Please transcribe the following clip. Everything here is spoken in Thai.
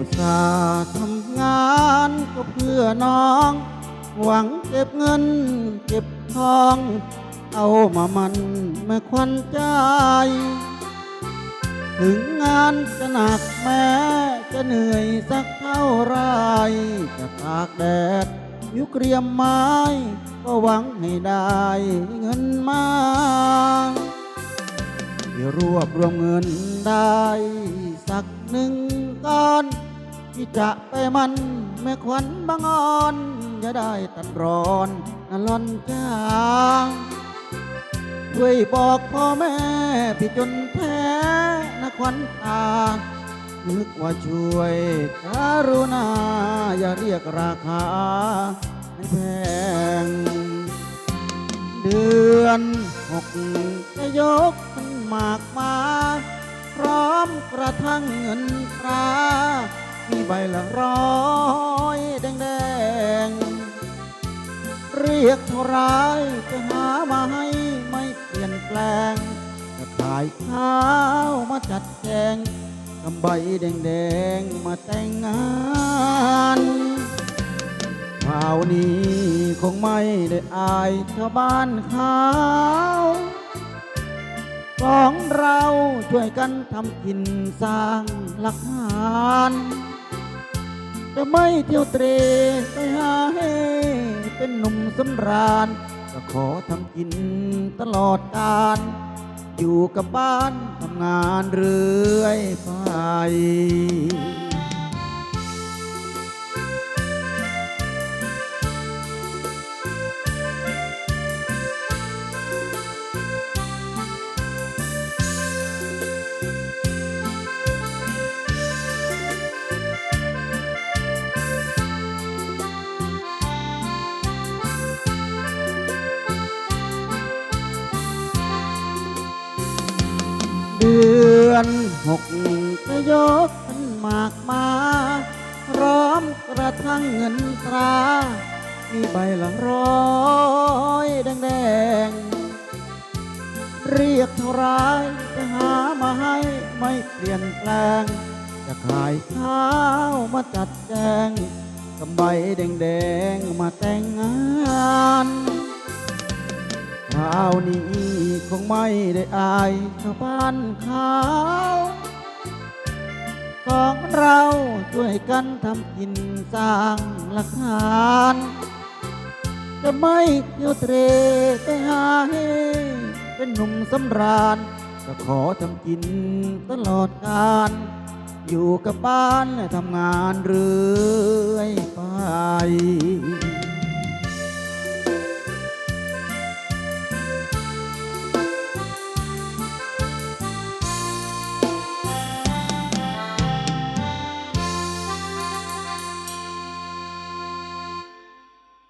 อาทำงานก็เพื่อน้อง หวังเก็บเงินเก็บทอง เอามามันเมื่อควันใจ ถึงงานจะหนักแม้จะเหนื่อยสักเท่าไร จะตากแดดยุเกรียมไม้ ก็หวังให้ได้เงินมาที่รวบรวมเงินได้สักหนึ่งก้อน ที่จะไปมันแม่ขวัญบางอ่อนอย่าได้ตันร้อนนลอนจ้าช่วยบอกพ่อแม่พี่จนแท้นะขวัญตานึกว่าช่วยการุณาอย่าเรียกราคาให้แพง เดือนหกจะยกขันหมากมา พร้อมกระทั่งเงินตรา ใบละร้อยแดงๆเรียกเท่าไรจะหามาให้ไม่เปลี่ยนแปลงจะขายข้าวมาจัดแจงกำใบแดงๆมาแต่งงานคราวนี้คงไม่ได้อายชาวบ้านเขาสองเราช่วยกันทำกินสร้างหลักฐาน จะไม่เที่ยวเตรไปหาให้เป็นหนุ่มสำราญก็ขอทำกินตลอดกาลอยู่กับบ้านทำงานเรื่อยไป อนหกจะยกขันหมากมาพร้อมกระทั่งเงินตรา มีใบละร้อยแดงๆ เรียกเท่าไรจะหามาให้ไม่เปลี่ยนแปลง จะขายข้าวมาจัดแจงกำใบแดงๆ มาแต่งงาน คราวนี้คงไม่ได้อายชาวบ้านเขาสองเราช่วยกันทำกินสร้างหลักฐาน จะไม่เที่ยวเตรไปหาให้เป็นหนุ่มสำราญก็ขอทำกินตลอดกาลอยู่กับบ้านและทำงานเรื่อยไป